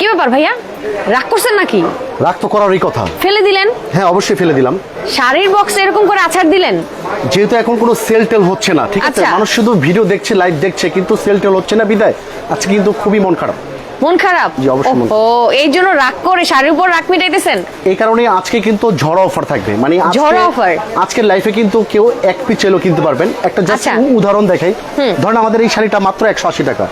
কি ব্যাপার ভাইয়া? রাগ করছেন নাকি? রাগ তো করারই কথা। ফেলে দিলেন? হ্যাঁ অবশ্যই ফেলে দিলাম। শাড়ির বক্সে এরকম করে আছাড় দিলেন? যেহেতু এখন কোনো সেল টেল হচ্ছে না ঠিক আছে? আচ্ছা। মানুষ শুধু ভিডিও দেখছে লাইভ দেখছে কিন্তু সেল টেল হচ্ছে না বিদায়। আজকে কিন্তু খুবই মন খারাপ। মন খারাপ? ও এই জন্য রাগ করে শাড়ির উপর রাগ মিটাইতেছেন? এই কারণে আজকে কিন্তু ঝড় অফার থাকবে। মানে ঝড় offer? আজকের লাইফে কিন্তু কেউ এক পিস চাইলেও কিনতে পারবেন। একটা জাস্ট আচ্ছা। উদাহরণ দেখাই। ধরেন আমাদের এই শাড়িটা মাত্র একশো আশি টাকা।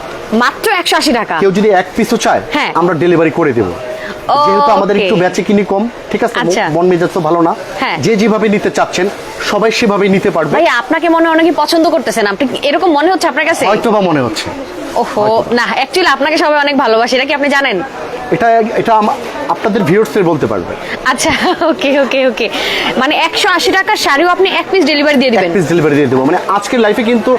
মাত্র একশো আশি টাকা? কেউ যদি এক পিসও চায় হ্যাঁ। আমরা ডেলিভারি করে দেবো। যেহেতু আমাদের একটু বেচে কিনি কম ঠিক আছে? আচ্ছা। মন মেজাজ তো ভালো না। হ্যাঁ। যে যেভাবে নিতে চাচ্ছেন সবাই সেভাবেই নিতে পারবে। ভাই আপনাকে মনে হয় অনেকে পছন্দ করতেছেন। আপনি এরকম মনে হচ্ছে আপনার কাছে? হয়তো বা মনে হচ্ছে। ওহো না অ্যাকচুয়ালি আপনাকে সবাই অনেক ভালোবাসে এটা কি আপনি জানেন? এটা এটা আপনাদের ভিউয়ার্সের বলতে পারবে। আচ্ছা ওকে ওকে ওকে মানে একশো আশি টাকার শাড়িও আপনি এক পিস ডেলিভারি দিয়ে এক পিস ডেলিভারি দিয়ে দেবো। মানে আজকের লাইফে কিন্তু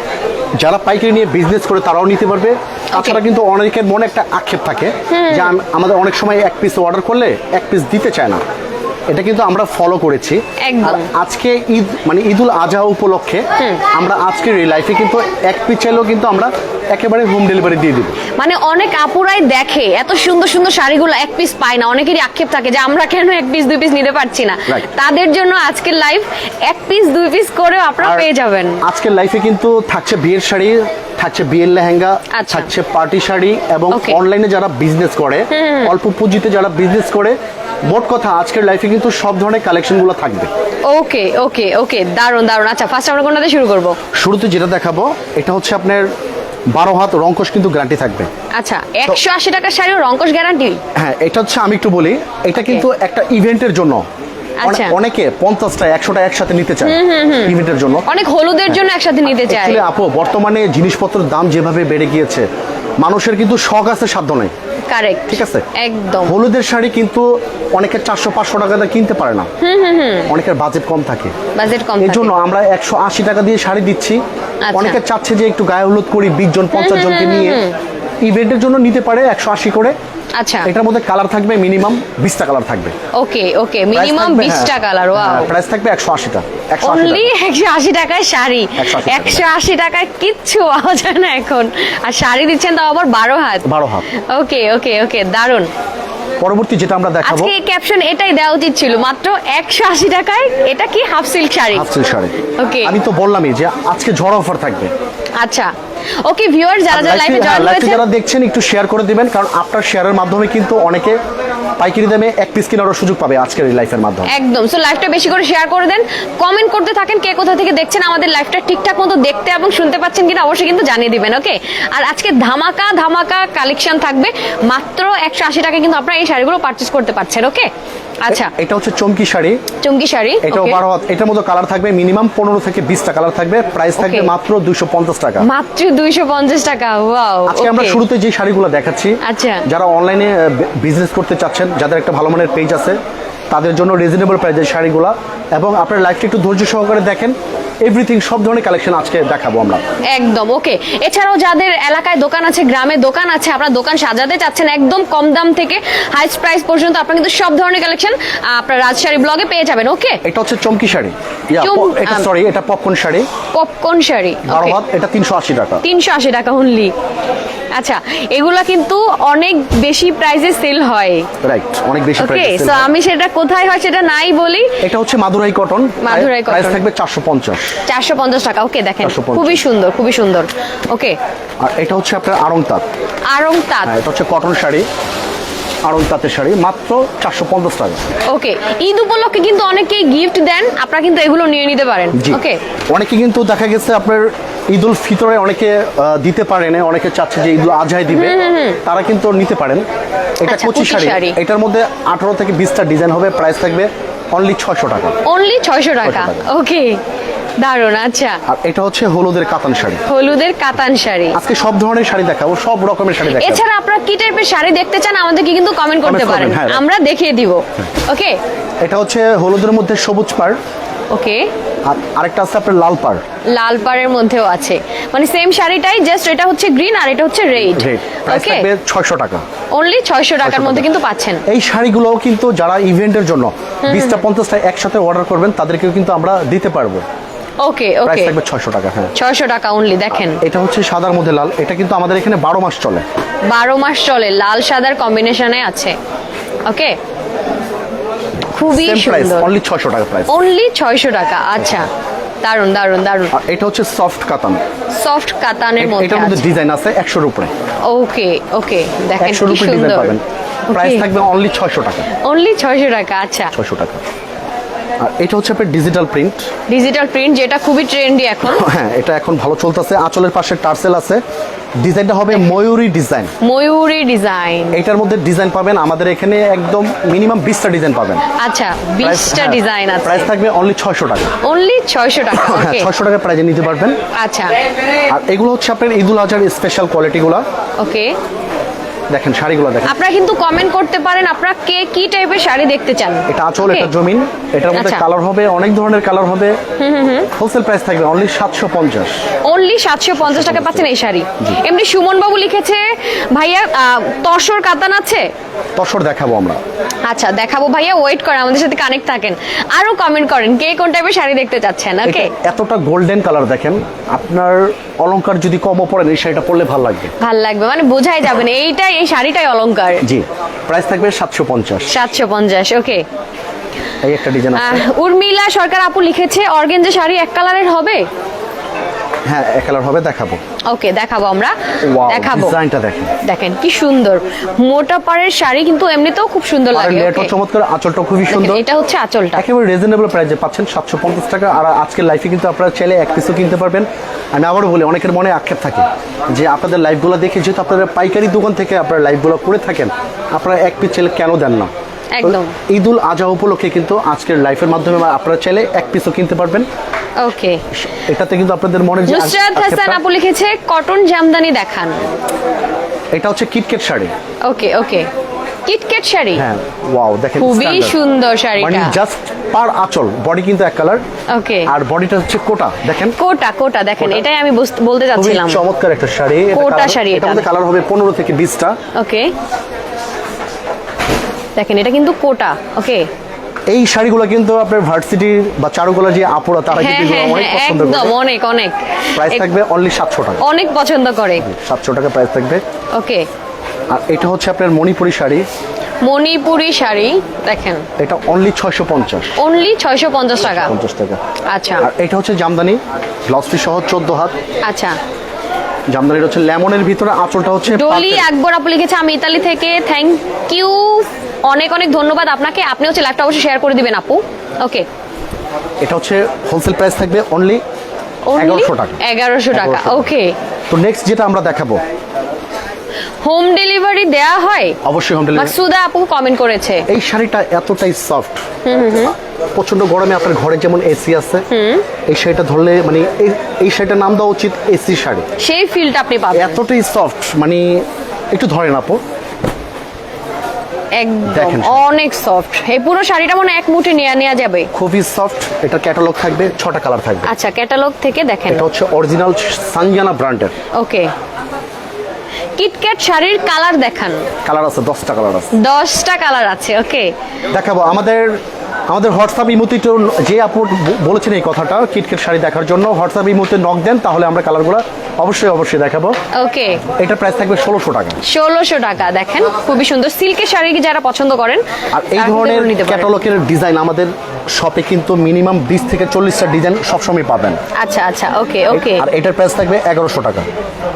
যারা পাইকারি নিয়ে বিজনেস করে তারাও নিতে পারবে। তাছাড়া কিন্তু অনেকের মনে একটা আক্ষেপ থাকে যে আমাদের অনেক সময় এক পিস অর্ডার করলে এক পিস দিতে চায় না। এটা কিন্তু আমরা ফলো করেছি। আর আজকে ঈদ মানে ঈদুল আজহা উপলক্ষে আমরা আজকের এই লাইফে কিন্তু এক পিস চাইলেও কিন্তু আমরা একেবারে হোম ডেলিভারি দিয়ে দিব। মানে অনেক আপুরাই দেখে এত সুন্দর সুন্দর শাড়িগুলো এক পিস পায় না অনেকেরই আক্ষেপ থাকে যে আমরা কেন এক পিস দুই পিস নিতে পারছি না। তাদের জন্য আজকের লাইভ এক পিস দুই পিস করেও আপনারা পেয়ে যাবেন। আজকের লাইফে কিন্তু থাকছে বিয়ের শাড়ি থাকছে বিয়ের লেহেঙ্গা আচ্ছা। থাকছে পার্টি শাড়ি এবং অনলাইনে যারা বিজনেস করে অল্প পুঁজিতে যারা বিজনেস করে মোট কথা আজকের লাইফে কিন্তু সব ধরনের কালেকশনগুলো থাকবে। ওকে ওকে ওকে দারুণ দারুণ আচ্ছা ফার্স্ট আমরা কোনটাতে শুরু করব? শুরুতে যেটা দেখাবো এটা হচ্ছে আপনার বারো হাত রঙ্কশ কিন্তু গ্যারান্টি থাকবে। আচ্ছা একশো আশি টাকার শাড়ি রঙ্কশ গ্যারান্টি হ্যাঁ এটা হচ্ছে আমি একটু বলি এটা কিন্তু একটা ইভেন্টের জন্য। অনেকে পঞ্চাশটা একশোটা একসাথে নিতে চায় ইভেন্টের জন্য। অনেক হলুদের জন্য একসাথে নিতে Actually আপু বর্তমানে জিনিসপত্রের দাম যেভাবে বেড়ে গিয়েছে মানুষের কিন্তু শখ আছে সাধ্য নেই। কারেক্ট ঠিক আছে? একদম। হলুদের শাড়ি কিন্তু অনেকের চারশো পাঁচশো টাকা দিয়ে কিনতে পারে না। অনেকের বাজেট কম থাকে। বাজেট কম এই জন্য আমরা একশো আশি টাকা দিয়ে শাড়ি দিচ্ছি। আচ্ছা। অনেকে চাচ্ছে যে একটু গায়ে হলুদ করি বিশ জন পঞ্চাশ জনকে নিয়ে। ইভেন্টের জন্য নিতে পারে একশো আশি করে। আচ্ছা। এটার মধ্যে কালার থাকবে মিনিমাম বিশটা কালার থাকবে। ওকে ওকে মিনিমাম বিশটা কালার ওয়াও। প্রাইস থাকবে একশো আশি টাকা অনলি একশো আশি টাকায় শাড়ি। 180 একশো আশি টাকায় কিচ্ছু পাওয়া যায় না এখন। আর শাড়ি দিচ্ছেন তাও আবার বারো হাত। বারো হাত। ওকে ওকে ওকে দারুণ পরবর্তী যেটা আমরা দেখাবো আজকে ক্যাপশন এটাই দেওয়া উচিত ছিল মাত্র একশো আশি টাকায় এটা কি half silk sari? Half silk sari. Okay আমি তো বললামই যে আজকে ঝড় অফার থাকবে। আচ্ছা। ওকে ভিউয়ার যারা যারা লাইভে লাইভে জয়েন হয়েছে যারা দেখছেন একটু শেয়ার করে দিবেন কারণ আপনার শেয়ারের মাধ্যমে কিন্তু অনেকে পাইকারি দামে এক পিস কেনারও সুযোগ পাবে আজকের এই লাইফের মাধ্যমে। একদম। সো লাইভটা বেশি করে শেয়ার করে দেন। কমেন্ট করতে থাকেন কে কোথা থেকে দেখছেন আমাদের লাইভটা ঠিকঠাক মতো দেখতে এবং শুনতে পাচ্ছেন কিনা অবশ্যই কিন্তু জানিয়ে দিবেন ওকে আর আজকে ধামাকা ধামাকা কালেকশন থাকবে। মাত্র একশো আশি টাকা কিন্তু আপনারা এই শাড়িগুলো পারচেস করতে পারছেন ওকে আচ্ছা। এটা হচ্ছে চমকি শাড়ি। চুমকি শাড়ি এটা? বারো হাত এটার মতো কালার থাকবে মিনিমাম পনেরো থেকে বিশটা কালার থাকবে। প্রাইস থাকবে মাত্র দুশো পঞ্চাশ টাকা। মাত্র দুইশো পঞ্চাশ টাকা ওয়াও আজকে আমরা শুরুতে যে শাড়িগুলো দেখাচ্ছি আচ্ছা। যারা অনলাইনে বিজনেস করতে চাচ্ছেন যাদের একটা ভালো মানের পেজ আছে তাদের জন্য রিজনেবল প্রাইসের শাড়িগুলো এবং আপনার লাইফটা একটু ধৈর্য সহকারে দেখেন এভরিথিং সব ধরনের কালেকশন আজকে দেখাবো আমরা। একদম ওকে এছাড়াও যাদের এলাকায় দোকান আছে গ্রামে দোকান আছে আপনার দোকান সাজাতে চাচ্ছেন একদম কম দাম থেকে হাইস্ট প্রাইস পর্যন্ত আপনার কিন্তু সব ধরনের কালেকশন আপনার রাজশাড়ি ব্লগে পেয়ে যাবেন ওকে এটা হচ্ছে চমকি শাড়ি। এটা সরি এটা পপকর্ন শাড়ি। পপকর্ন শাড়ি বারো হাত এটা তিনশো আশি টাকা। তিনশো আশি টাকা অনলি আচ্ছা এগুলা কিন্তু অনেক বেশি প্রাইসে সেল হয়। রাইট অনেক বেশি ওকে সো আমি সেটা কোথায় হয় সেটা নাই বলি। এটা হচ্ছে মাদুরাই কটন মাদুরাই প্রাইস থাকবে চারশো পঞ্চাশ। চারশো পঞ্চাশ টাকা ওকে দেখেন খুবই সুন্দর খুবই সুন্দর ওকে আর এটা হচ্ছে আপনার আরং তাঁত। আরং তাঁত। হ্যাঁ এটা হচ্ছে কটন শাড়ি। আড়ং তাঁতের শাড়ি মাত্র চারশো পঞ্চাশ টাকা। ওকে ঈদ উপলক্ষে কিন্তু অনেকেই গিফট দেন আপনারা কিন্তু এগুলো নিয়ে নিতে পারেন ওকে? অনেকে কিন্তু দেখা গেছে আপনার ঈদ উল ফিতরে অনেকে দিতে পারে না অনেকে চাচ্ছে যে ঈদ উল আজহায় দিবে তারা কিন্তু নিতে পারেন। এটা আচ্ছা, কচি শাড়ি। এটার মধ্যে আঠারো থেকে বিশটা ডিজাইন হবে প্রাইস থাকবে অনলি ছয়শো টাকা। অনলি ছয়শো টাকা। ওকে। দারুণ আচ্ছা। আর এটা হচ্ছে হলুদের কাতান শাড়ি। হলুদের কাতান শাড়ি। আজকে সব ধরনের শাড়ি দেখাবো সব রকমের শাড়ি দেখাবো। এছাড়া আপনারা কি টাইপের শাড়ি দেখতে চান আমাদেরকে কিন্তু কমেন্ট করতে পারেন। হ্যাঁ। আমরা দেখিয়ে দিব ওকে এটা হচ্ছে হলুদের মধ্যে সবুজ পাড়। ওকে। আর আরেকটা আছে আপনার লাল পাড়। লাল পাড়ের মধ্যেও আছে। মানে সেম শাড়িটাই জাস্ট এটা হচ্ছে গ্রিন আর এটা হচ্ছে রেড ওকে থাকবে ছয়শো টাকা। অনলি ছয়শো টাকার মধ্যে কিন্তু পাচ্ছেন। এই শাড়িগুলোও কিন্তু যারা ইভেন্টের জন্য বিশটা পঞ্চাশটা একসাথে অর্ডার করবেন তাদেরকেও কিন্তু আমরা দিতে পারব। ওকে প্রাইস থাকবে ছয়শো টাকা হ্যাঁ। ছয়শো টাকা অনলি দেখেন। এটা হচ্ছে সাদার মধ্যে লাল। এটা কিন্তু আমাদের এখানে বারো মাস চলে। বারো মাস চলে লাল সাদার কম্বিনেশনে আছে। ওকে খুবই সুন্দর। অনলি ছয়শো টাকা প্রাইস অনলি ছয়শো টাকা আচ্ছা। দারুণ দারুণ দারুণ এটা হচ্ছে সফট কাতান। সফট কাতানের মধ্যে এটার মধ্যে ডিজাইন আছে একশোর উপরে। ওকে ওকে দেখেন কি সুন্দর। প্রাইস থাকবে অনলি ছয়শো টাকা। অনলি ছয়শো টাকা আচ্ছা। ছয়শো টাকা। আর এটা হচ্ছে আপনার ডিজিটাল প্রিন্ট ডিজিটাল প্রিন্ট যেটা খুবই ট্রেন্ডি এখন। হ্যাঁ এটা এখন ভালো চলতেছে। আঁচলের পাশে টার্সেল আছে। ডিজাইনটা হবে ময়ূরী ডিজাইন ময়ূরী ডিজাইন এটার মধ্যে ডিজাইন পাবেন। আমাদের এখানে একদম মিনিমাম বিশটা ডিজাইন পাবেন। আচ্ছা বিশটা ডিজাইন আছে। প্রাইস থাকবে অনলি ছয়শো টাকা। অনলি ছয়শো টাকা হ্যাঁ ওকে ছয়শো টাকা প্রাইজে নিতে পারবেন। আচ্ছা। আর এগুলো হচ্ছে আপনার ঈদুল আজহার স্পেশাল কোয়ালিটিগুলো ওকে দেখেন শাড়িগুলো দেখেন। আপনারা কিন্তু কমেন্ট করতে পারেন আপনারা কে কি টাইপের শাড়ি দেখতে চান? এটা আঁচল এটা জমিন এটার মধ্যে আচ্ছা। কালার হবে অনেক ধরনের কালার হবে। হোলসেল প্রাইস থাকবে অনলি সাতশো পঞ্চাশ। অনলি সাতশো পঞ্চাশ টাকা পাচ্ছেন এই শাড়ি। এমনি সুমন বাবু লিখেছে ভাইয়া তসর কাতান আছে? তসর দেখাবো আমরা। আচ্ছা দেখাবো ভাইয়া ওয়েট করে আমাদের সাথে কানেক্ট থাকেন। আরও কমেন্ট করেন কে কোন টাইপের শাড়ি দেখতে চাচ্ছেন? ওকে এতটা গোল্ডেন কালার দেখেন আপনার অলংকার যদি কমও পড়েন এই শাড়িটা পরলে ভালো লাগবে। ভালো লাগবে মানে বোঝাই যাবে না এইটাই এই শাড়িটাই অলংকার। জি প্রাইস থাকবে সাতশো পঞ্চাশ। সাতশো পঞ্চাশ ওকে এই একটা ডিজাইন আছে। উর্মিলা সরকার আপু লিখেছে অর্গেঞ্জা শাড়ি এক কালারের হবে? হ্যাঁ এক কালার হবে দেখাবো। ওকে দেখাবো আমরা। দেখাবো। ডিজাইনটা দেখেন। দেখেন কি সুন্দর। মোটা পাড়ের শাড়ি কিন্তু এমনিতেও খুব সুন্দর আর লাগে লেয়ারটা চমৎকার আঁচলটা খুবই সুন্দর। এটা হচ্ছে আঁচলটা। একেবারে রিজনেবল প্রাইসে পাচ্ছেন সাতশো পঞ্চাশ টাকা। আর আজকের লাইফে কিন্তু আপনারা চাইলে এক পিসও কিনতে পারবেন। আমি আবারও বলি অনেকের মনে আক্ষেপ থাকে যে আপনাদের লাইফগুলো দেখে যেহেতু আপনারা পাইকারি দোকান থেকে আপনারা লাইফগুলো করে থাকেন আপনারা এক পিস চাইলে কেন দেন না? একদম। ঈদুল আজহা উপলক্ষে কিন্তু আজকের লাইফের মাধ্যমে আপনারা চাইলে এক পিসও কিনতে পারবেন। ওকে এটাতে কিন্তু আপনাদের মনে যে নুসরাত হাসান আপু লিখেছে কটন জামদানি দেখান। এটা হচ্ছে KitKat sari. Okay okay KitKat sari? হ্যাঁ ওয়াও দেখেন খুবই। সুন্দর মানে জাস্ট পার আঁচল বডি কিন্তু এক কালার ওকে আর বডিটা হচ্ছে কোটা দেখেন। কোটা কোটা দেখেন এটাই আমি বলতে খুবই চাচ্ছিলাম। চমৎকার একটা শাড়ি। কোটা শাড়ি এটা। মধ্যে কালার হবে পনেরো থেকে বিশটা। ওকে দেখেন এটা কিন্তু কোটা ওকে এই শাড়িগুলো কিন্তু আপনার ভার্সিটির বা চারুকলা যে আপুরা তারা হ্যাঁ কিন্তু হ্যাঁ এগুলো অনেক হ্যাঁ পছন্দ একদম অনেক অনেক। প্রাইস থাকবে অনলি সাতশো টাকা। অনেক পছন্দ করে। সাতশো টাকা প্রাইস থাকবে। ওকে। আর এটা হচ্ছে আপনার মণিপুরি শাড়ি। মণিপুরি শাড়ি দেখেন। এটা অনলি ছয়শো পঞ্চাশ। অনলি ছয়শো পঞ্চাশ টাকা। পঞ্চাশ টাকা। আচ্ছা। আর এটা হচ্ছে জামদানি ব্লাউজ পিস সহ চোদ্দ হাত। আচ্ছা। জামদানির হচ্ছে লেমনের ভিতরে আঁচলটা হচ্ছে ডলি। আকবর আপু লিখেছে আমি ইতালি থেকে থ্যাংক ইউ অনেক অনেক ধন্যবাদ আপনাকে। আপনি হচ্ছে লাইভটা অবশ্যই শেয়ার করে দিবেন আপু। ওকে এটা হচ্ছে হোলসেল প্রাইস থাকবে অনলি এগারোশো টাকা। এগারোশো টাকা। 1100 টাকা। ওকে তো নেক্সট যেটা আমরা দেখাবো। হোম ডেলিভারি দেয়া হয়? অবশ্যই হোম ডেলিভারি মাকসুদা আপু কমেন্ট করেছে। এই শাড়িটা এতটাই সফট প্রচণ্ড গরমে আপনার ঘরে যেমন এসি আছে এই শাড়িটা ধরলে মানে এই এই শাড়িটার নাম দেওয়া উচিত এসি শাড়ি। সেই ফিলটা আপনি পাবেন। এতটাই সফট মানে একটু ধরেন আপু। একদম অনেক সফট এই পুরো শাড়িটা মনে এক মুঠে নিয়ে নেওয়া যাবে। খুবই সফট এটা ক্যাটালগ থাকবে ছটা কালার থাকবে। আচ্ছা ক্যাটালগ থেকে দেখেন। এটা হচ্ছে অরিজিনাল সানজানা ব্র্যান্ডের ওকে কিটক্যাট শাড়ির কালার দেখান। কালার আছে দশটা কালার আছে। দশটা কালার আছে ওকে দেখাবো আমাদের আমাদের হোয়াটসঅ্যাপ ইমুতে যে আপু বলেছেন এই কথাটা কিটকেট শাড়ি দেখার জন্য হোয়াটসঅ্যাপ ইমুতে নক দেন তাহলে আমরা কালারগুলো অবশ্যই অবশ্যই দেখাবো। ওকে এটার প্রাইস থাকবে ষোলোশো টাকা। ষোলোশো টাকা দেখেন খুবই সুন্দর। সিল্কের শাড়ি যারা পছন্দ করেন আর এই ধরনের। ক্যাটালগের ডিজাইন আমাদের শপে কিন্তু মিনিমাম বিশ থেকে চল্লিশটা ডিজাইন সবসময় পাবেন। আচ্ছা আচ্ছা ওকে ওকে আর এটার প্রাইস থাকবে এগারোশো টাকা।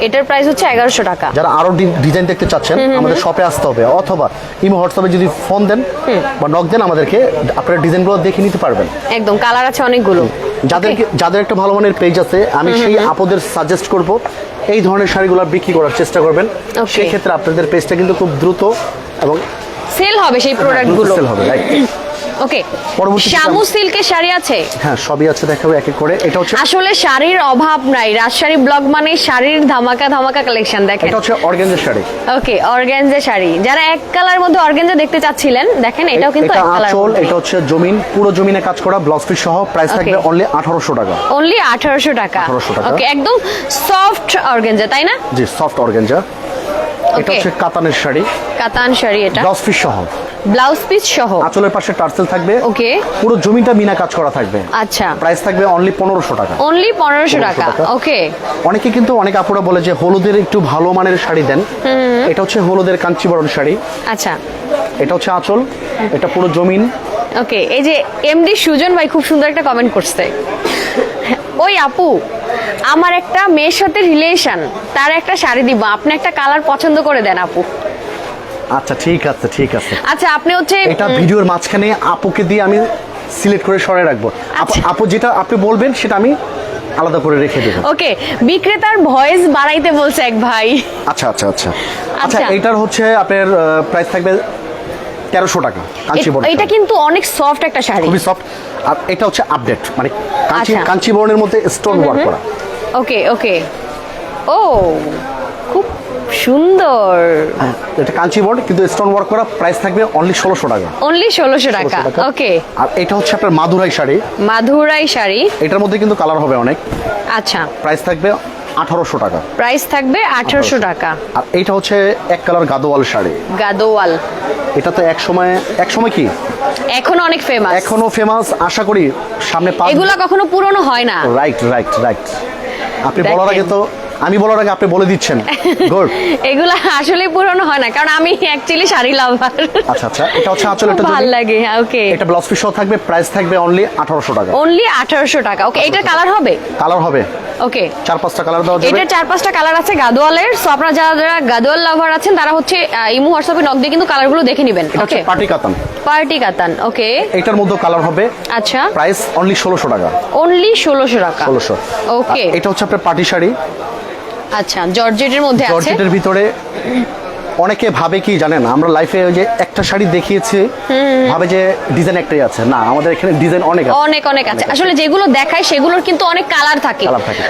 এটার প্রাইস হচ্ছে এগারোশো টাকা। যারা আরও ডিজাইন দেখতে চাচ্ছেন আমাদের শপে আসতে হবে অথবা ইমো হোয়াটসঅ্যাপে যদি ফোন দেন বা নক দেন আমাদেরকে আপনারা ডিজাইনগুলো দেখে নিতে পারবেন। একদম কালার আছে অনেকগুলো। যাদের যাদের একটা ভালো মানের পেজ আছে আমি সেই আপদের সাজেস্ট করব এই ধরনের শাড়িগুলো বিক্রি করার চেষ্টা করবেন। Okay. সেই ক্ষেত্রে আপনাদের পেজটা কিন্তু খুব দ্রুত এবং সেল হবে সেই প্রোডাক্টগুলো সেল হবে right? ওকে শামু সিল্কের শাড়ি আছে? হ্যাঁ সবই আছে দেখাবো এক এক করে। এটা হচ্ছে আসলে শাড়ির অভাব নাই। রাজশাড়ি ব্লগ মানে শাড়ির ধামাকা ধামাকা কালেকশন দেখেন। এটা হচ্ছে অর্গানজের শাড়ি। Okay organza sari. যারা এক কালার মধ্যে অর্গানজা দেখতে চাচ্ছিলেন দেখেন এটাও কিন্তু এটা এক কালার আঁচল এটা হচ্ছে জমিন পুরো জমিনে কাজ করা ব্লাউজ পিস সহ প্রাইস থাকবে অনলি আঠারোশো টাকা। অনলি আঠারোশো টাকা। 1800 টাকা। ওকে একদম সফট অর্গানজা তাই না? জি সফট অর্গানজা এটা হচ্ছে কাতানের শাড়ি। কাতান শাড়ি এটা। ব্লাউজ পিস সহ। ব্লাউজ পিস সহ। আঁচলের পাশে টার্সেল থাকবে। ওকে পুরো জমিটা মিনা কাজ করা থাকবে। আচ্ছা। প্রাইস থাকবে অনলি পনেরোশো টাকা। অনলি পনেরোশো টাকা। টাকা। ওকে অনেকে কিন্তু অনেক আপুরা বলে যে হলুদের একটু ভালো মানের শাড়ি দেন। এটা হচ্ছে হলুদের কাঞ্চিবরণ শাড়ি। আচ্ছা। এটা হচ্ছে আঁচল। এটা পুরো জমিন। ওকে এই যে এমডি সুজন ভাই খুব সুন্দর একটা কমেন্ট করছে। ওই আপু আমার একটা মেয়ের সাথে রিলেশন তার একটা শাড়ি দিব আপনি একটা কালার পছন্দ করে দেন আপু। আচ্ছা ঠিক আছে ঠিক আছে। আচ্ছা আপনি হচ্ছে এটা ভিডিওর মাঝখানে আপুকে দিয়ে আমি সিলেক্ট করে সরে রাখব। আপু- আচ্ছা। আপু যেটা আপনি বলবেন সেটা আমি আলাদা করে রেখে দেবো। ওকে বিক্রেতার ভয়েস বাড়াইতে বলছে এক ভাই। আচ্ছা আচ্ছা আচ্ছা। আচ্ছা আচ্ছা। এটার হচ্ছে আপনার প্রাইস থাকবে তেরোশো টাকা কাঞ্চিবরণ এটা কিন্তু অনেক সফট একটা শাড়ি। খুবই সফট আর এটা হচ্ছে আপডেট মানে কাঞ্চি আচ্ছা। কাঞ্চিবরণের মধ্যে স্টোন ওয়ার্ক করা। ওকে ওকে ও খুব সুন্দর। হ্যাঁ, এটা কাঞ্চিবরণ কিন্তু স্টোন ওয়ার্ক করা প্রাইস থাকবে অনলি ষোলোশো টাকা। অনলি ষোলোশো টাকা। ওকে আর এটা হচ্ছে আপনার মাদুরাই শাড়ি। মাধুরাই শাড়ি। এটার মধ্যে কিন্তু কালার হবে অনেক। আচ্ছা। প্রাইস থাকবে আঠারোশো টাকা। প্রাইস থাকবে আঠারোশো টাকা। আর এইটা হচ্ছে এক কালার গাদোয়াল শাড়ি। গাদোয়াল। এটা তো এক সময় এক সময় কি? এখন অনেক ফেমাস এখনও ফেমাস আশা করি সামনে এগুলা কখনো পুরনো হয় না। রাইট রাইট রাইট আপনি। বলার আগে তো আমি বলার আগে আপনি বলে দিচ্ছেন। গুড এগুলা আসলে পুরনো হয় না কারণ আমি অ্যাকচুয়ালি শাড়ি লাভার আচ্ছা আচ্ছা এটা হচ্ছে আঁচল এটা ভালো লাগে ওকে এটা ব্লাউজ পিস থাকবে প্রাইস থাকবে অনলি আঠারোশো টাকা। অনলি আঠারোশো টাকা ওকে এটার কালার হবে? কালার হবে। ওকে চার পাঁচটা কালার দেওয়া যাবে। এটার চার পাঁচটা কালার আছে গাদোয়ালের সো আপনারা যারা যারা গাদোয়াল লাভার আছেন তারা হচ্ছে ইমু হোয়াটসঅ্যাপে নক দিয়ে কিন্তু কালারগুলো দেখে নেবেন ওকে পার্টি কাতান পার্টি কাতান ওকে এটার মধ্যে কালার হবে। আচ্ছা। প্রাইস অনলি ষোলোশো টাকা। অনলি ষোলোশো টাকা। ষোলোশো। ওকে এটা হচ্ছে আপনার পার্টি শাড়ি। আচ্ছা জর্জেটের মধ্যে আছে? জর্জেটের ভিতরে অনেকে ভাবে কি জানেন আমরা লাইফে ওই যে একটা শাড়ি দেখিয়েছি ভাবে যে ডিজাইন একটাই আছে। না আমাদের এখানে ডিজাইন অনেক আছে। অনেক অনেক আছে। আসলে যেগুলো দেখায় সেগুলোর কিন্তু অনেক কালার থাকে।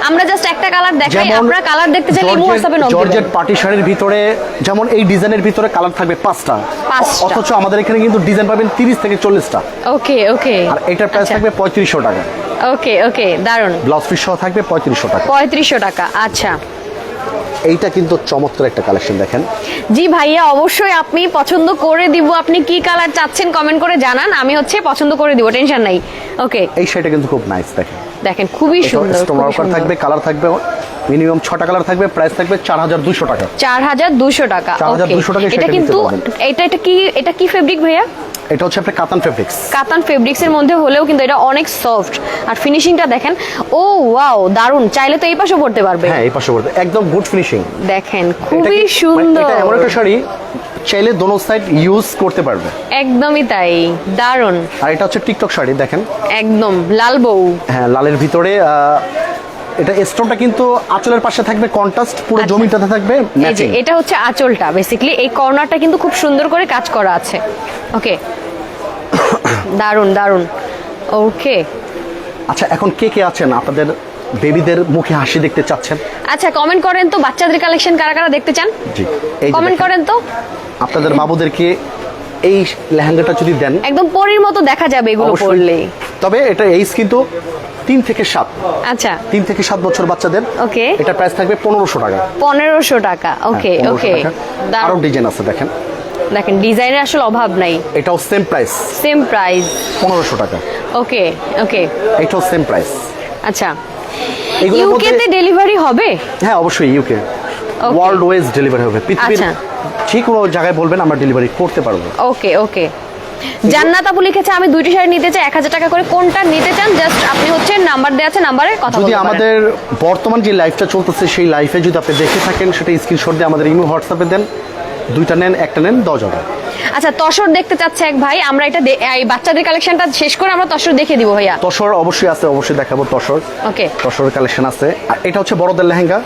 আমরা জাস্ট একটা কালার দেখাই যেমন কালার দেখতে হোয়াটসঅ্যাপে নক জর্জেট পার্টি শাড়ির ভিতরে যেমন এই ডিজাইনের ভিতরে কালার থাকবে পাঁচটা। অথচ আমাদের এখানে কিন্তু ডিজাইন পাবেন তিরিশ থেকে চল্লিশটা। ওকে ওকে। আর এটার প্রাইস থাকবে পঁয়ত্রিশশো টাকা। ওকে ওকে দারুণ ব্লাউজ পিস সহ থাকবে পঁয়ত্রিশশো টাকা। পঁয়ত্রিশশো টাকা আচ্ছা। এইটা কিন্তু চমৎকার একটা কালেকশন দেখেন। জি ভাইয়া অবশ্যই আপনি পছন্দ করে দিব। আপনি কি কালার চাচ্ছেন কমেন্ট করে জানান। আমি হচ্ছে পছন্দ করে দিব টেনশন নাই। ওকে এই শাড়িটা কিন্তু খুব নাইস দেখেন। দেখেন খুবই সুন্দর স্টোন ওয়ার্কার থাকবে কালার থাকবে মিনিমাম ছটা কালার থাকবে প্রাইস থাকবে চার হাজার দুশো টাকা। চার হাজার দুশো টাকা 4200 ওকে। টাকায় এটা কিন্তু এটা এটা কি এটা কি ফেব্রিক ভাইয়া? এটা হচ্ছে আপনার কাতান ফেব্রিক্স কাতান ফেব্রিক্স এর মধ্যে হলেও কিন্তু এটা অনেক সফট আর ফিনিশিংটা দেখেন ও ওয়াও দারুণ চাইলে তো এই পাশে পড়তে পারবে। হ্যাঁ এই পাশে পড়বে একদম গুড ফিনিশিং দেখেন খুবই সুন্দর মানে এটা এমন একটা শাড়ি চাইলে দোনো সাইড ইউজ করতে পারবে। একদমই তাই। দারুণ আর এটা হচ্ছে টিকটক শাড়ি দেখেন। একদম লাল বউ। হ্যাঁ লালের ভিতরে এটা স্টোনটা কিন্তু আঁচলের পাশে থাকবে কন্ট্রাস্ট পুরো আচ্ছা। জমিটাতে থাকবে ম্যাচিং এটা হচ্ছে আঁচলটা বেসিক্যালি এই কর্নারটা কিন্তু খুব সুন্দর করে কাজ করা আছে। ওকে। দারুণ দারুণ ওকে। আচ্ছা এখন কে কে আছেন? আপনাদের বেবিদের মুখে হাসি দেখতে চাচ্ছেন? আচ্ছা কমেন্ট করেন তো বাচ্চাদের কালেকশন কারা কারা দেখতে চান? জি কমেন্ট করেন তো। আপনাদের বাবুদেরকে এই লেহেঙ্গাটা যদি দেন একদম পরীর মতো দেখা যাবে এগুলো। পরলে। তবে এটা এইজ কিন্তু তিন থেকে সাত। আচ্ছা। তিন থেকে সাত বছর বাচ্চাদের। ওকে এটা প্রাইস থাকবে পনেরোশো টাকা। পনেরোশো টাকা। ওকে হ্যাঁ, 1500 ওকে। আরও ডিজাইন আছে দেখেন। দেখেন ডিজাইনের আসলে অভাব নাই। এটাও সেম প্রাইস সেম প্রাইস পনেরোশো টাকা। ওকে ওকে এটাও সেম প্রাইস আচ্ছা। ইউকেতে ডেলিভারি হবে? হ্যাঁ অবশ্যই ইউকে ওয়ার্ল্ড ওয়েজ ডেলিভারি হবে। পৃথিবীর আচ্ছা। যে কোনো জায়গায় বলবেন আমরা ডেলিভারি করতে পারব। ওকে ওকে জান্নাত আপু লিখেছে আমি দুইটি শাড়ি নিতে চাই এক হাজার টাকা করে। কোনটা নিতে চান? জাস্ট আপনি হচ্ছে নাম্বার দেওয়া আছে নাম্বারে কথা যদি আমাদের বর্তমান যে লাইফটা চলতেছে সেই লাইফে যদি আপনি দেখে থাকেন সেটা স্ক্রিনশট দিয়ে আমাদের ইমেল হোয়াটসঅ্যাপে দেন। দুইটা নেন একটা নেন দশ যাবে আচ্ছা তসর দেখতে চাচ্ছে এক ভাই। আমরা এটা এই বাচ্চাদের কালেকশনটা শেষ করে আমরা তসর দেখিয়ে দিব ভাইয়া। তসর অবশ্যই আছে অবশ্যই দেখাবো তসর। ওকে তসরের কালেকশন আছে। আর এটা হচ্ছে বড়দের লেহেঙ্গা।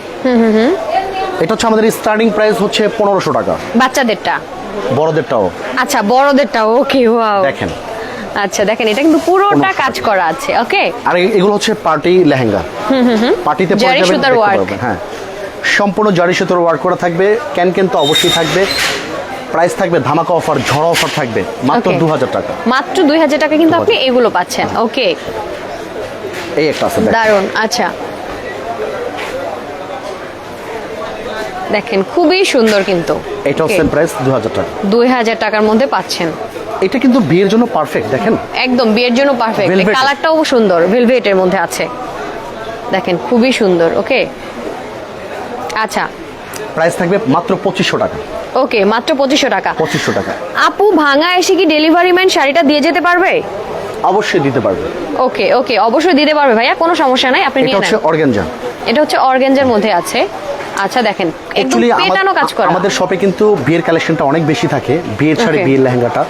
এটা হচ্ছে আমাদের স্টার্টিং প্রাইস হচ্ছে পনেরোশো টাকা। বাচ্চাদেরটা? বড়দেরটাও। আচ্ছা বড়দেরটা ওকে ওয়াও দেখেন। আচ্ছা দেখেন এটা কিন্তু পুরোটা কাজ করা আছে ওকে আর এগুলো হচ্ছে পার্টি লেহেঙ্গা। পার্টিতে পরে যাবেন, হ্যাঁ। সম্পূর্ণ জারি সুতোর ওয়ার্ক করা থাকবে ক্যান ক্যান তো অবশ্যই থাকবে। প্রাইস থাকবে ধামাকা অফার ঝড় অফার থাকবে মাত্র Okay. দু হাজার টাকা। মাত্র দুই হাজার টাকা কিন্তু আপনি এগুলো পাচ্ছেন ওকে এই একটা আছে দারুণ আচ্ছা। দেখেন খুবই সুন্দর কিন্তু। এটাও Okay, সেম প্রাইস দু হাজার টাকা। দুই হাজার টাকার মধ্যে পাচ্ছেন। এটা কিন্তু বিয়ের জন্য পারফেক্ট দেখেন। একদম বিয়ের জন্য পারফেক্ট. কালারটাও সুন্দর ভেলভেটের মধ্যে আছে। দেখেন খুবই সুন্দর ওকে আচ্ছা। প্রাইস থাকবে মাত্র পঁচিশশো টাকা। ওকে মাত্র পঁচিশশো টাকা। পঁচিশশো টাকা। আপু ভাঙা এসে কি ডেলিভারি ম্যান শাড়িটা দিয়ে যেতে পারবে? অবশ্যই দিতে পারবে। ওকে ওকে অবশ্যই দিতে পারবে ভাইয়া কোনো সমস্যা নাই আপনি নিয়ে নেন এটা হচ্ছে নেন। অর্গ্যানজা এটা হচ্ছে অর্গেঞ্জার মধ্যে আছে। আচ্ছা দেখেন অ্যাকচুয়ালি পেটানো কাজ করা। আমাদের শপে কিন্তু বিয়ের কালেকশনটা অনেক বেশি থাকে বিয়ের শাড়ি বিয়ের লেহেঙ্গাটা।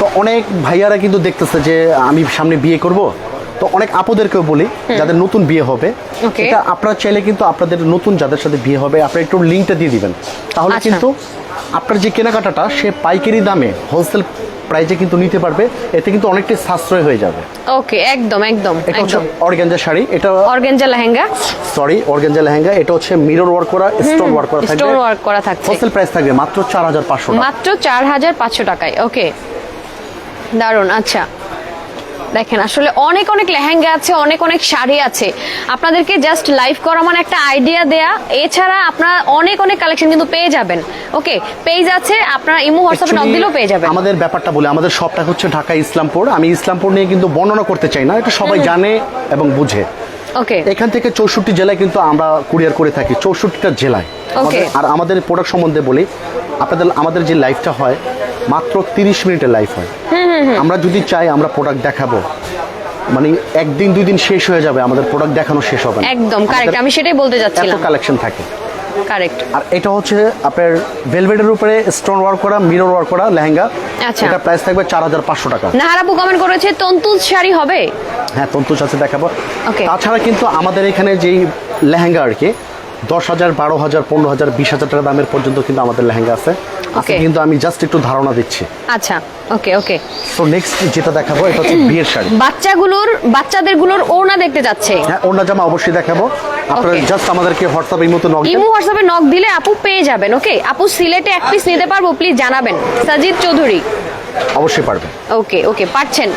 তো অনেক ভাইয়ারা কিন্তু দেখতেছে যে আমি সামনে বিয়ে করব। তো অনেক আপদেরকেও বলি যাদের নতুন বিয়ে হবে এটা আপনারা চাইলে কিন্তু আপনাদের নতুন যাদের সাথে বিয়ে হবে আপনারা একটু লিঙ্কটা দিয়ে দিবেন। তাহলে আচ্ছা। কিন্তু আপনার যে কেনাকাটাটা সে পাইকারি দামে হোলসেল প্রাইজে কিন্তু নিতে পারবে। এতে কিন্তু অনেকটাই সাশ্রয় হয়ে যাবে। ওকে একদম একদম এটা হচ্ছে একদম। শাড়ি। এটা organza lehenga? Sorry organza lehenga. এটা হচ্ছে মিরর ওয়ার্ক করা স্টোন ওয়ার্ক করা থাকবে। স্টোন ওয়ার্ক করা থাকবে হোলসেল প্রাইস থাকবে মাত্র চার হাজার পাঁচশো মাত্র চার হাজার পাঁচশো টাকায় ওকে। দারুণ আচ্ছা। দেখেন আসলে অনেক অনেক লেহেঙ্গা আছে অনেক অনেক শাড়ি আছে। আপনাদেরকে জাস্ট লাইভ করা মানে একটা আইডিয়া দেয়া। এছাড়া আপনারা অনেক অনেক কালেকশন কিন্তু পেয়ে যাবেন। ওকে পেজ আছে আপনারা ইমো হোয়াটসঅ্যাপে নক দিলেও পেয়ে যাবেন। আমাদের ব্যাপারটা বলে আমাদের সবটা হচ্ছে ঢাকা ইসলামপুর। আমি ইসলামপুর নিয়ে কিন্তু বর্ণনা করতে চাই না এটা সবাই জানে এবং বুঝে। ওকে। এখান থেকে চৌষট্টি জেলায় কিন্তু আমরা কুরিয়ার করে থাকি চৌষট্টিটা জেলায়। আর আমাদের প্রোডাক্ট সম্বন্ধে বলি আপনাদের আমাদের যে লাইফটা হয় মাত্র তিরিশ মিনিটের লাইফ হয়। আমরা যদি চাই আমরা প্রোডাক্ট দেখাবো মানে একদিন দুই দিন শেষ হয়ে যাবে আমাদের প্রোডাক্ট দেখানো শেষ হবে একদম কারেক্ট আমি সেটাই বলতে যাচ্ছিলাম। কালেকশন থাকে। কারেক্ট আর এটা হচ্ছে আপনার ভেলভেটের উপরে স্টোন ওয়ার্ক করা মিরর ওয়ার্ক করা লেহেঙ্গা। আচ্ছা। এটা প্রাইস থাকবে চার হাজার পাঁচশো টাকা। নাহারাপু কমেন্ট করেছে তন্তুজ শাড়ি হবে? হ্যাঁ তন্তুজ আছে দেখাবো। তাছাড়া কিন্তু আমাদের এখানে যেই লেহেঙ্গা আর কি দশ হাজার বারো হাজার পনেরো হাজার বিশ হাজার টাকা দামের পর্যন্ত কিন্তু আমাদের লেহেঙ্গা আছে। আজকে কিন্তু আমি জাস্ট একটু ধারণা দিচ্ছি। আচ্ছা ওকে ওকে তো নেক্সট যেটা দেখাবো এটা হচ্ছে বিয়ের শাড়ি। বাচ্চাগুলোর বাচ্চাদেরগুলোর ওড়না দেখতে যাচ্ছে। হ্যাঁ ওড়না জামা অবশ্যই দেখাবো। আপনারা. জাস্ট আমাদেরকে হোয়াটসঅ্যাপ এই মতো নক ইমো হোয়াটসঅ্যাপে নক দিলে আপু পেয়ে যাবেন ওকে আপু সিলেটে এক পিস নিতে পারব প্লিজ জানাবেন। সাজিদ চৌধুরী। অবশ্যই পারবে। ওকে ওকে পারছেন।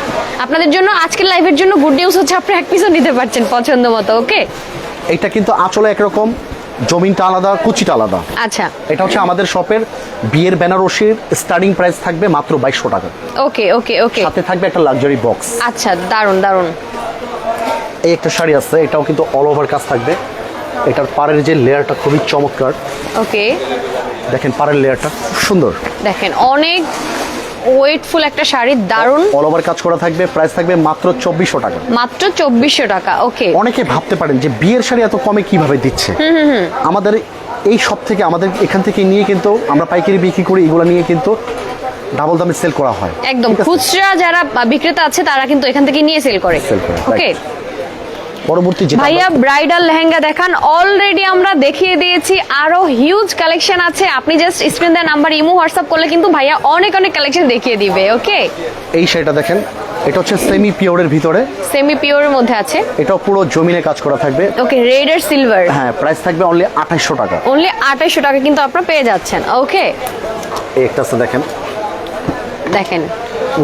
আপনাদের জন্য আজকের লাইভের জন্য গুড নিউজ হচ্ছে আপনি এক পিসও নিতে পারছেন পছন্দ মতো ওকে এটা কিন্তু আঁচলে একরকম। জমিনটা আলাদা কুচিটা আলাদা। আচ্ছা। এটা হচ্ছে আমাদের শপের বিয়ের বেনারসির স্টার্টিং প্রাইস থাকবে মাত্র বাইশশো টাকা। ওকে ওকে ওকে। সাথে থাকবে একটা লাক্সারি বক্স আচ্ছা দারুণ দারুণ এই একটা শাড়ি আছে এটাও কিন্তু অল ওভার কাজ থাকবে। এটার পাড়ের যে লেয়ারটা খুবই চমৎকার। ওকে। দেখেন পাড়ের লেয়ারটা খুব সুন্দর। দেখেন অনেক ওয়েটফুল একটা শাড়ি দারুণ অল ওভার কাজ করা থাকবে প্রাইস থাকবে মাত্র চব্বিশশো টাকা। মাত্র চব্বিশশো টাকা ওকে। অনেকে ভাবতে পারেন যে বিয়ের শাড়ি এত কমে কীভাবে দিচ্ছে? আমাদের এই সব থেকে আমাদের এখান থেকে নিয়ে কিন্তু আমরা পাইকারি বিক্রি করি এগুলো নিয়ে কিন্তু ডাবল দামে সেল করা হয়। একদম খুচরা যারা বিক্রেতা আছে তারা কিন্তু এখান থেকে নিয়ে সেল করে। ওকে. পরবর্তী ভাইয়া ব্রাইডাল লেহেঙ্গা দেখান। অলরেডি আমরা দেখিয়ে দিয়েছি আরও হিউজ কালেকশন আছে। আপনি জাস্ট স্ক্রিন দেওয়ার নাম্বার ইমো হোয়াটসঅ্যাপ করলে কিন্তু ভাইয়া অনেক অনেক কালেকশন দেখিয়ে দিবে ওকে এই শাড়িটা দেখেন এটা হচ্ছে সেমি পিওরের ভিতরে। সেমি পিওরের মধ্যে আছে। এটাও পুরো জমিনে কাজ করা থাকবে। ওকে রেড আর সিলভার হ্যাঁ প্রাইস থাকবে অনলি আঠাইশশো টাকা। অনলি আঠাইশশো টাকা কিন্তু আপনারা পেয়ে যাচ্ছেন ওকে এই একটা আছে দেখেন। দেখেন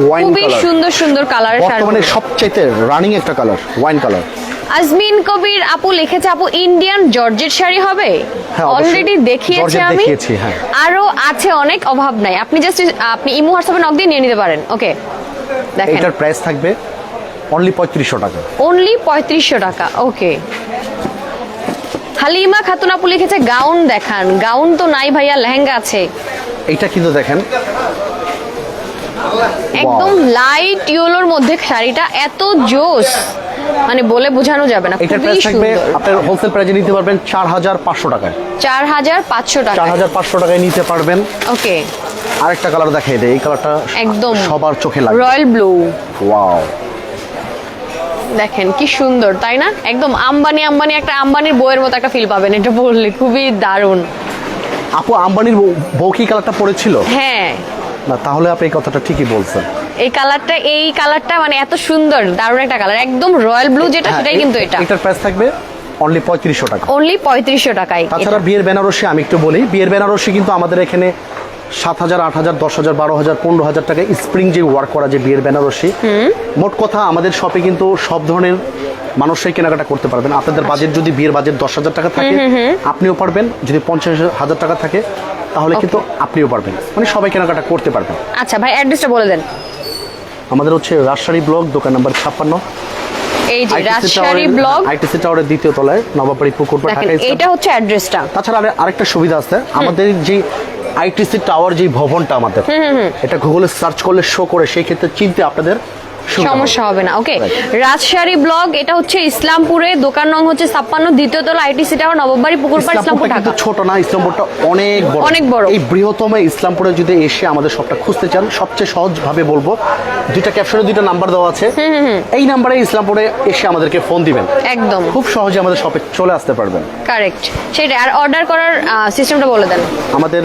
ওয়াইন খুবই কালার সুন্দর সুন্দর কালারের বর্তমানে সবচাইতে রানিং একটা colour wine colour Azmin Kabir আপু লিখেছে আপু ইন্ডিয়ান জর্জেট শাড়ি হবে? হ্যাঁ, অলরেডি দেখিয়েছি আমি। হ্যাঁ। আরও আছে অনেক অভাব নাই। আপনি জাস্ট আপনি ইমো হোয়াটসঅ্যাপে নক দিয়ে নিয়ে নিতে পারেন। ওকে দেখেন। এটার প্রাইস থাকবে অনলি পঁয়ত্রিশশো টাকা। অনলি পঁয়ত্রিশশো টাকা ওকে হালিমা খাতুন আপু লিখেছে গাউন দেখান। গাউন তো নাই ভাইয়া লেহেঙ্গা আছে। এটা কিন্তু দেখেন। একদম লাইট ইয়েলোর মধ্যে শাড়িটা এত জোস। মানে বলে বোঝানো যাবে না খুবই প্রাইস থাকবে আপনার হোলসেল প্রাইসে নিতে পারবেন চার হাজার পাঁচশো টাকায়। চার হাজার পাঁচশো চার টাকা হাজার পাঁচশো টাকায় নিতে পারবেন। ওকে। আরেকটা কালার দেখাই দেয় এই কালারটা একদম। সবার চোখে লাগে। রয়্যাল ব্লু ওয়াও দেখেন কি সুন্দর তাই না? একদম আম্বানি আম্বানি একটা আম্বানির বইয়ের মতো একটা ফিল পাবেন এটা বললে খুবই দারুণ। আপু আম্বানির বউ- বউ কি কালারটা পড়েছিল হ্যাঁ। না তাহলে আপনি এই কথাটা ঠিকই বলছেন। এই কালারটা এই কালারটা মানে এত সুন্দর দারুণ একটা কালার। একদম রয়্যাল ব্লু যেটা হ্যাঁ, সেটাই কিন্তু এটা। এটার প্রাইস থাকবে অনলি পঁয়ত্রিশশো টাকা। অনলি পঁয়ত্রিশশো টাকায়। তাছাড়া বিয়ের বেনারসি আমি একটু বলি বিয়ের বেনারসি কিন্তু আমাদের এখানে সাত হাজার আট হাজার দশ হাজার বারো হাজার পনেরো হাজার টাকা স্প্রিং যে ওয়ার্ক করা যে বিয়ের বেনারসি মোট কথা আমাদের শপে কিন্তু সব ধরনের মানুষরাই কেনাকাটা করতে পারবেন। আপনাদের বাজেট যদি বিয়ের বাজেট দশ হাজার টাকা থাকে আপনিও পারবেন। যদি পঞ্চাশ হাজার টাকা থাকে তাহলে কিন্তু আপনিও পারবেন। মানে সবাই কেনাকাটা করতে পারবেন। আচ্ছা ভাই অ্যাড্রেসটা বলে দেন। আমাদের হচ্ছে রাজশাহী ব্লক দোকান নাম্বার ছাপ্পান্ন। দ্বিতীয় তলায় নবাবাড়ি হচ্ছে অ্যাড্রেসটা। তাছাড়া আরে- আরেকটা সুবিধা আছে। আমাদের যে আইটিসি টাওয়ার যে ভবনটা আমাদের এটা গুগলে সার্চ করলে শো করে সেই ক্ষেত্রে চিনতে আপনাদের। সমস্যা হবে না ওকে রাজশাহী ব্লগ এটা হচ্ছে ইসলামপুরে দোকান নং হচ্ছে ছাপ্পান্ন দ্বিতীয় তলা আইটিসি টাওয়ার নববাড়ি পুকুরপাড় ইসলামপুর ইসলামপুরটা ঢাকা। ছোট না ইসলামপুরটা অনেক বড়। অনেক বড়। এই বৃহত্তম ইসলামপুরে যদি এসে আমাদের সবটা খুঁজতে চান সবচেয়ে সহজ ভাবে বলব দুইটা ক্যাপশনে দুইটা নাম্বার দেওয়া আছে। এই নাম্বারে ইসলামপুরে এসে আমাদেরকে ফোন দিবেন। একদম। খুব সহজে আমাদের শপে চলে আসতে পারবেন। কারেক্ট সেটা আর অর্ডার করার সিস্টেমটা বলে দেন। আমাদের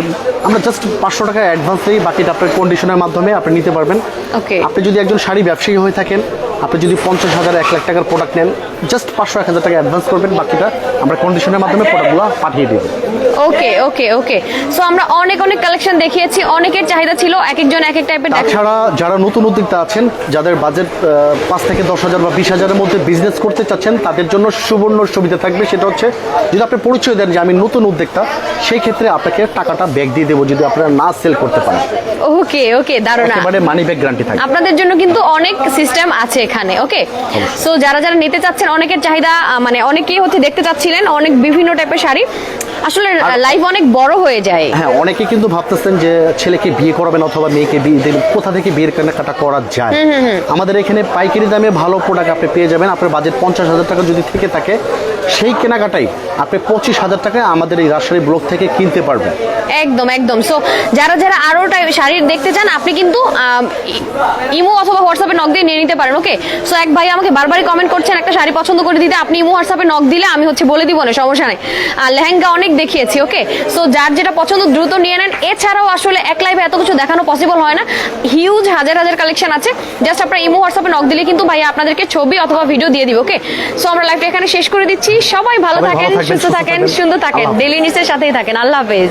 আমরা জাস্ট পাঁচশো টাকা অ্যাডভান্স দিই বাকিটা আপনার কন্ডিশনের মাধ্যমে আপনি নিতে পারবেন। ওকে আপনি যদি একজন শাড়ি ব্যবসায়ী হয়ে থাকেন আপনি যদি পঞ্চাশ হাজার এক লাখ টাকার প্রোডাক্ট নেন জাস্ট পাঁচশো এক হাজার টাকা অ্যাডভান্স করবেন বাকিটা আমরা কন্ডিশনের মাধ্যমে প্রোডাক্টগুলো পাঠিয়ে দেবো। ওকে ওকে ওকে সো আমরা অনেক অনেক কালেকশন দেখিয়েছি অনেকের চাহিদা ছিল এক একজন এক এক টাইপের তাছাড়া যারা নতুন উদ্যোক্তা আছেন যাদের বাজেট পাঁচ থেকে দশ হাজার বা বিশ হাজারের মধ্যে বিজনেস করতে চাচ্ছেন তাদের জন্য সুবর্ণ সুবিধা থাকবে। সেটা হচ্ছে যদি আপনি পরিচয় দেন যে আমি নতুন উদ্যোক্তা সেই ক্ষেত্রে আপনাকে টাকাটা ব্যাক দিয়ে দেবো যদি আপনারা না সেল করতে পারেন। ওকে ওকে দারুণ একেবারে মানি ব্যাক গ্যারান্টি থাকবে। আপনাদের জন্য কিন্তু অনেক সিস্টেম আছে এখানে ওকে সো যারা যারা নিতে চাচ্ছেন অনেকের চাহিদা মানে অনেকেই হচ্ছে দেখতে চাচ্ছিলেন অনেক বিভিন্ন টাইপের শাড়ি। আসলে লাইফ অনেক বড় হয়ে যায়। হ্যাঁ অনেকে কিন্তু ভাবতেছেন যে ছেলেকে বিয়ে করাবেন অথবা মেয়েকে বিয়ে দেবেন কোথা থেকে বিয়ের কেনাকাটা করা যায়? আমাদের এখানে পাইকারি দামে ভালো প্রোডাক্ট আপনি পেয়ে যাবেন আপনার বাজেট পঞ্চাশ হাজার টাকা যদি থেকে থাকে সেই কেনাকাটাই আপনি পঁচিশ হাজার টাকায় আমাদের এই রাজশাহী ব্লক থেকে কিনতে পারবেন। একদম একদম। সো যারা যারা আরও শাড়ি দেখতে চান, আপনি কিন্তু ইমো অথবা হোয়াটসঅ্যাপে নক দিয়ে নিয়ে নিতে পারেন ওকে সো এক ভাই আমাকে বারবারই কমেন্ট করছেন, একটা শাড়ি পছন্দ করে দিতে, আপনি ইমো হোয়াটসঅ্যাপে নক দিলে আমি হচ্ছে বলে দিব না সমস্যা নেই। আর লেহেঙ্গা অনেক দেখিয়েছি ওকে সো যার যেটা পছন্দ দ্রুত নিয়ে নেন। এছাড়াও আসলে এক লাইভে এত কিছু দেখানো পসিবল হয় না। হিউজ হাজার হাজার কালেকশন আছে। জাস্ট আপনার ইমো হোয়াটসঅ্যাপে নক দিলে কিন্তু ভাইয়া আপনাদেরকে ছবি অথবা ভিডিও দিয়ে দিব ওকে সো আমরা লাইভটা এখানে শেষ করে দিচ্ছি। সবাই ভালো থাকেন সুস্থ থাকেন। সুন্দর থাকেন ডেলি নিউজের সাথেই থাকেন। আল্লাহ হাফেজ।